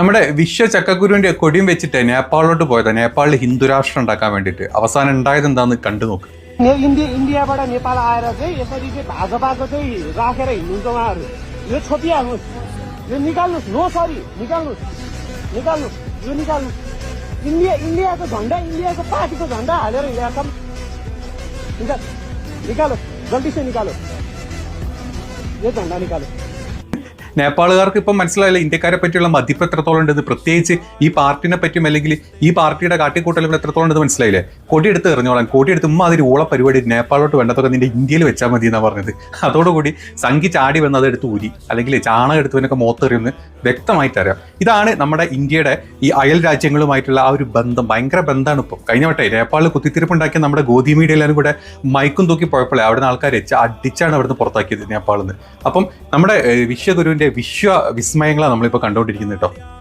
നമ്മുടെ വിശ്വ ചക്കക്കുരുവിന്റെ കൊടിയും വെച്ചിട്ട് നേപ്പാളിലോട്ട് പോയത് നേപ്പാളിൽ ഹിന്ദു രാഷ്ട്രം ഉണ്ടാക്കാൻ വേണ്ടിയിട്ട് അവസാനം ഉണ്ടായത് എന്താന്ന് കണ്ടു നോക്ക് ने इन्डिया इन्डियाबाट नेपाल आएर चाहिँ यसरी चाहिँ भाजपाको चाहिँ राखेर हिँड्नुहुन्छ उहाँहरू यो छोपिहाल्नुहोस् यो निकाल्नुहोस् नो सरी निकाल्नुहोस् निकाल्नुहोस् यो निकाल्नुहोस् इन्डिया इन्डियाको झन्डा इन्डियाको पार्टीको झन्डा हालेर हिँडेका छन् निकाल निकालो जल्दी से निकालो यो झन्डा निकालो നേപ്പാളുകാർക്ക് ഇപ്പം മനസ്സിലായില്ല ഇന്ത്യക്കാരെ പറ്റിയുള്ള മതിപ്പ് എത്രത്തോളം ഉണ്ടെന്ന്. പ്രത്യേകിച്ച് ഈ പാർട്ടിനെ പറ്റും അല്ലെങ്കിൽ ഈ പാർട്ടിയുടെ കാട്ടിക്കൂട്ടലുകൾ എത്രത്തോളം ഉണ്ടെന്ന് മനസ്സിലായില്ലേ? കൊടിയെടുത്ത് എറിഞ്ഞോളാം. കൊടിയെടുത്ത് അതിൽ ഊള പരിപാടി നേപ്പാളോട്ട് വേണ്ടതൊക്കെ നിന്റെ ഇന്ത്യയിൽ വെച്ചാൽ മതി എന്നാണ് പറഞ്ഞത്. അതോടുകൂടി സംഖ്യ ചാടി വന്ന് അതെടുത്ത് ഊരി അല്ലെങ്കിൽ ചാണകം എടുത്തവനൊക്കെ മോത്തെറിയുമെന്ന് വ്യക്തമായിട്ട് അറിയാം. ഇതാണ് നമ്മുടെ ഇന്ത്യയുടെ ഈ അയൽ രാജ്യങ്ങളുമായിട്ടുള്ള ആ ഒരു ബന്ധം. ഭയങ്കര ബന്ധമാണ് ഇപ്പോൾ കഴിഞ്ഞ വട്ടെ നേപ്പാളിൽ കുത്തിത്തിരിപ്പുണ്ടാക്കിയ നമ്മുടെ ഗോതി മീഡിയയിലും കൂടെ മൈക്കും തൂക്കി പോയപ്പോഴേ അവിടെ നിന്ന് ആൾക്കാർ അടിച്ചാണ് അവിടുന്ന് പുറത്താക്കിയത് നേപ്പാളിൽ നിന്ന്. അപ്പം നമ്മുടെ വിശ്വഗുരു വിശ്വ വിസ്മയങ്ങളാണ് നമ്മളിപ്പോൾ കണ്ടുകൊണ്ടിരിക്കുന്നത് കേട്ടോ.